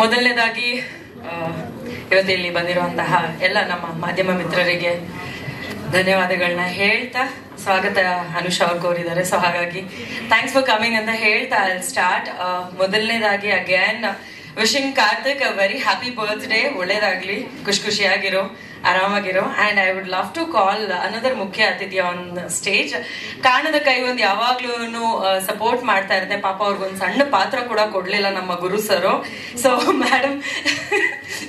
ಮೊದಲನೇದಾಗಿ ಇವತ್ತು ಇಲ್ಲಿ ಬಂದಿರುವಂತಹ ಎಲ್ಲ ನಮ್ಮ ಮಾಧ್ಯಮ ಮಿತ್ರರಿಗೆ ಧನ್ಯವಾದಗಳನ್ನ ಹೇಳ್ತಾ ಸ್ವಾಗತ ಅನುಷ ಅವ್ರು ಕೋರಿದ್ದಾರೆ. ಸೊ ಹಾಗಾಗಿ ಥ್ಯಾಂಕ್ಸ್ ಫಾರ್ ಕಮಿಂಗ್ ಅಂತ ಹೇಳ್ತಾ ಐ ಸ್ಟಾರ್ಟ್ ಮೊದಲನೇದಾಗಿ again wishing Karthik very happy birthday ಒಳ್ಳೇದಾಗ್ಲಿ, ಖುಷಿ ಖುಷಿಯಾಗಿರೋ. ಆರಾಮಾಗಿರೋ. And I would love to call another ಮುಖ್ಯ ಅತಿಥಿ ಆನ್ ಸ್ಟೇಜ್ ಕಾಣದ ಕೈ ಒಂದು ಯಾವಾಗ್ಲೂ ಸಪೋರ್ಟ್ ಮಾಡ್ತಾ ಇರುತ್ತೆ. ಪಾಪ ಅವ್ರಿಗೊಂದು ಸಣ್ಣ ಪಾತ್ರ ಕೂಡ ಕೊಡ್ಲಿಲ್ಲ ನಮ್ಮ Guru sir. So madam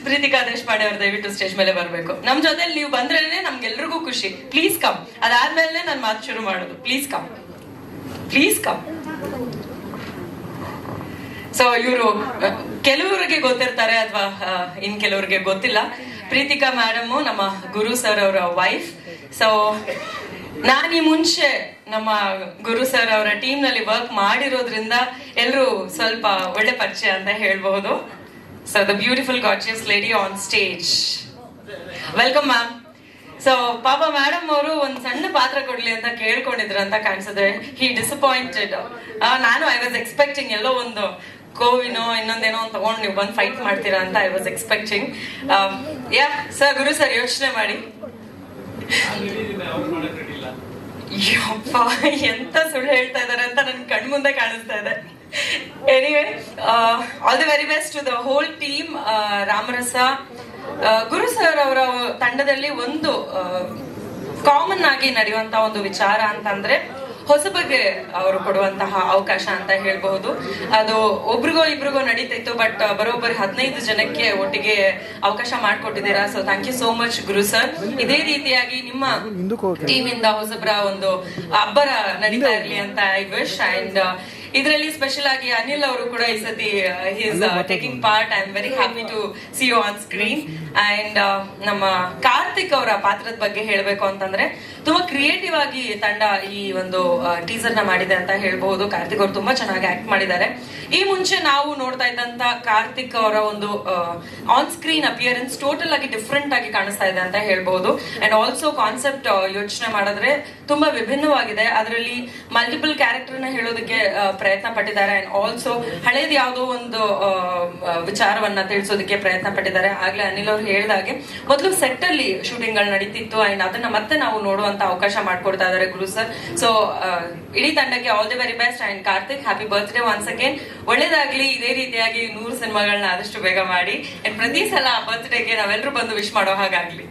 Preethika Deshpande ಅವ್ರು ದಯವಿಟ್ಟು ಸ್ಟೇಜ್ ಮೇಲೆ ಬರಬೇಕು. ನಮ್ ಜೊತೆಲಿ ನೀವು ಬಂದ್ರೇನೆ ನಮ್ಗೆಲ್ರಿಗೂ ಖುಷಿ. ಪ್ಲೀಸ್ ಕಮ್ ಅದಾದ್ಮೇಲೆ ನಾನು ಮಾತು ಶುರು ಮಾಡೋದು. Please come please come so ಇವರು ಕೆಲವರಿಗೆ ಗೊತ್ತಿರ್ತಾರೆ ಅಥವಾ ಇನ್ ಕೆಲವರಿಗೆ ಗೊತ್ತಿಲ್ಲ. ಪ್ರೀತಿಕಾ ಮ್ಯಾಡಮ್ ನಮ್ಮ ಗುರು ಸರ್ ಅವರ ವೈಫ್ ಸೊ ನಾನು ಮುಂಚೆ ನಮ್ಮ ಗುರು ಸರ್ ಅವರ ಟೀಮ್ನಲ್ಲಿ ವರ್ಕ್ ಮಾಡಿರೋದ್ರಿಂದ ಎಲ್ಲರೂ ಸ್ವಲ್ಪ ಒಳ್ಳೆ ಪರಿಚಯ ಅಂತ ಹೇಳ್ಬಹುದು. So the beautiful gorgeous lady on stage welcome ma'am so ಪಾಪ ಮೇಡಮ್ ಅವರು ಒಂದು ಸಣ್ಣ ಪಾತ್ರ ಕೊಡ್ಲಿ ಅಂತ ಕೇಳ್ಕೊಂಡಿದ್ರು ಅಂತ ಕಾಣಿಸಿದ್ರೆ ಹಿ ಡಿಸಪಾಯಿಂಟೆಡ್ ನಾನು ಐ ವಾಸ್ ಎಕ್ಸ್ಪೆಕ್ಟಿಂಗ್ ಎಲ್ಲೋ ಒಂದು ಕೋವಿನೋ ಇನ್ನೊಂದೇನೋ ಒಂದು ತಗೊಂಡು ನೀವು ಬಂದು ಫೈಟ್ ಮಾಡ್ತೀರಾ ಅಂತ I was expecting yeah sir Guru sir ಯೋಚನೆ ಮಾಡಿ. ಯಪ್ಪ, ಎಂತ ಸುಳ್ಳು ಹೇಳ್ತಾ ಇದಾರೆ ಅಂತ ನನ್ ಕಣ್ ಮುಂದೆ ಕಾಣಿಸ್ತಾ ಇದೆ. Anyway all the very best to the whole team Ramarasa. Guru sir ಅವರ ತಂಡದಲ್ಲಿ ಒಂದು ಕಾಮನ್ ಆಗಿ ನಡೆಯುವಂತ ಒಂದು ವಿಚಾರ ಅಂತಂದ್ರೆ ಹೊಸಬಗೆ ಅವರು ಕೊಡುವಂತಹ ಅವಕಾಶ ಅಂತ ಹೇಳ್ಬಹುದು. ಅದು ಒಬ್ರಿಗೋ ಇಬ್ರಿಗೋ ನಡೀತಿತ್ತು ಬಟ್ ಬರೋಬ್ಬರಿ ಹದಿನೈದು ಜನಕ್ಕೆ ಒಟ್ಟಿಗೆ ಅವಕಾಶ ಮಾಡಿಕೊಟ್ಟಿದ್ದೀರಾ? So thank you so much Guru sir ಇದೇ ರೀತಿಯಾಗಿ ನಿಮ್ಮ ಟೀಮ್ ಇಂದ ಹೊಸಬರ ಒಂದು ಅಬ್ಬರ ನಡೀತಾ ಇರಲಿ ಅಂತ ಐ ವಿಶ್ ಅಂಡ್ ಇದರಲ್ಲಿ ಸ್ಪೆಷಲ್ ಆಗಿ ಅನಿಲ್ ಅವರು ಕೂಡ ಈ ಸತಿ his taking part I am very happy to see you on screen and ನಮ್ಮ ಕಾರ್ತಿಕ್ ಅವರ ಪಾತ್ರದ ಬಗ್ಗೆ ಹೇಳಬೇಕು ಅಂತಂದ್ರೆ ತುಂಬಾ ಕ್ರಿಯೇಟಿವ್ ಆಗಿ ತಂಡ ಈ ಒಂದು ಟೀಸರ್ನ ಮಾಡಿದೆ ಅಂತ ಹೇಳ್ಬಹುದು ಕಾರ್ತಿಕ್ ಅವರು ತುಂಬಾ ಚೆನ್ನಾಗಿ ಆಕ್ಟ್ ಮಾಡಿದ್ದಾರೆ. ಈ ಮುಂಚೆ ನಾವು ನೋಡ್ತಾ ಇದ್ದಂತ ಕಾರ್ತಿಕ್ ಅವರ ಒಂದು ಆನ್ ಸ್ಕ್ರೀನ್ ಅಪಿಯರೆನ್ಸ್ ಟೋಟಲ್ ಆಗಿ ಡಿಫ್ರೆಂಟ್ ಆಗಿ ಕಾಣಿಸ್ತಾ ಇದೆ ಅಂತ ಹೇಳ್ಬಹುದು ಅಂಡ್ ಆಲ್ಸೋ ಕಾನ್ಸೆಪ್ಟ್ ಯೋಚನೆ ಮಾಡಿದ್ರೆ ತುಂಬಾ ವಿಭಿನ್ನವಾಗಿದೆ. ಅದರಲ್ಲಿ ಮಲ್ಟಿಪಲ್ ಕ್ಯಾರೆಕ್ಟರ್ನ ಹೇಳೋದಕ್ಕೆ ಪ್ರಯತ್ನ ಪಟ್ಟಿದ್ದಾರೆ ಅಂಡ್ ಆಲ್ಸೋ ಹಳೇದು ಯಾವುದೋ ಒಂದು ವಿಚಾರವನ್ನ ತಿಳಿಸೋದಕ್ಕೆ ಪ್ರಯತ್ನ ಪಟ್ಟಿದ್ದಾರೆ ಆಗ್ಲೇ ಅನಿಲ್ ಅವ್ರು ಹೇಳಿದಾಗೆ ಮೊದಲು ಸೆಟ್ ಅಲ್ಲಿ ಶೂಟಿಂಗ್ಗಳು ನಡೀತಿತ್ತು ಅಂಡ್ ಅದನ್ನ ಮತ್ತೆ ನಾವು ನೋಡುವಂತ ಅವಕಾಶ ಮಾಡ್ಕೊಡ್ತಾ ಇದ್ದಾರೆ ಗುರು ಸರ್ ಸೊ ಇಡೀ ತಂಡಕ್ಕೆ all the very best and Karthik happy birthday once again ಒಳ್ಳೇದಾಗ್ಲಿ, ಇದೇ ರೀತಿಯಾಗಿ ನೂರು ಸಿನಿಮಾಗಳನ್ನ ಆದಷ್ಟು ಬೇಗ ಮಾಡಿ. ಅಂಡ್ ಪ್ರತಿ ಸಲ ಆ ಬರ್ತ್ಡೇಗೆ ನಾವೆಲ್ಲರೂ ಬಂದು ವಿಶ್ ಮಾಡೋ ಹಾಗಾಗ್ಲಿ.